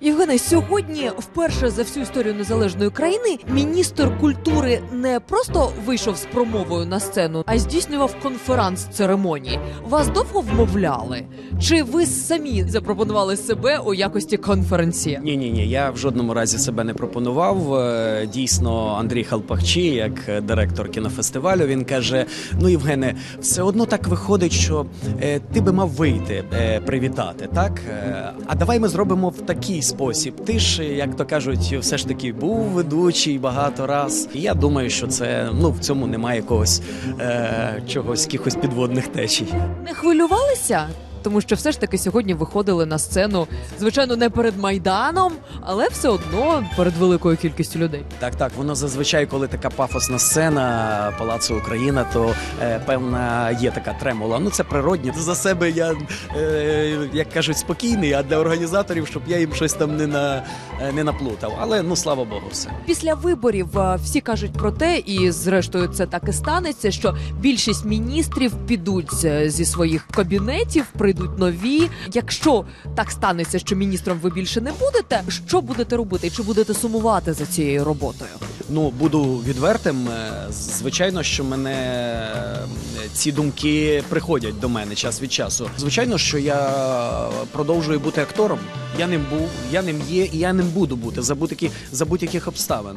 Євгене, сьогодні вперше за всю історію незалежної країни міністр культури не просто вийшов з промовою на сцену, а здійснював конферанс церемонії. Вас довго вмовляли? Чи ви самі запропонували себе у якості конференція? Ні, ні, ні, я в жодному разі себе не пропонував. Е, Дійсно, Андрій Халпахчі, як директор кінофестивалю, він каже: Ну, Євгене, все одно так виходить, що е, ти би мав вийти е, привітати, так? Е, а давай ми зробимо в такий спосіб. Ти ж, як то кажуть, все ж таки був ведучий багато раз. І я думаю, що це ну в цьому немає якогось е, чогось, якихось підводних течій. Не хвилювалися? Тому що все ж таки сьогодні виходили на сцену, звичайно, не перед майданом, але все одно перед великою кількістю людей. Так, так, воно зазвичай, коли така пафосна сцена Палацу Україна, то е, певна є така тремола. Ну це природні. За себе я, е, як кажуть, спокійний, а для організаторів, щоб я їм щось там не на е, не наплутав. Але ну слава Богу, все. Після виборів е, всі кажуть про те, і зрештою це так і станеться, що більшість міністрів підуть е, зі своїх кабінетів, прийдуть нові. Якщо так станеться, що міністром ви більше не будете, що будете робити? Чи будете сумувати за цією роботою? Ну буду відвертим. Е, Звичайно, що мене е, ці думки приходять до мене час від часу. Звичайно, що я продовжую бути актором. Я ним був, я ним є, і я ним буду бути за будь-які за будь-яких обставин.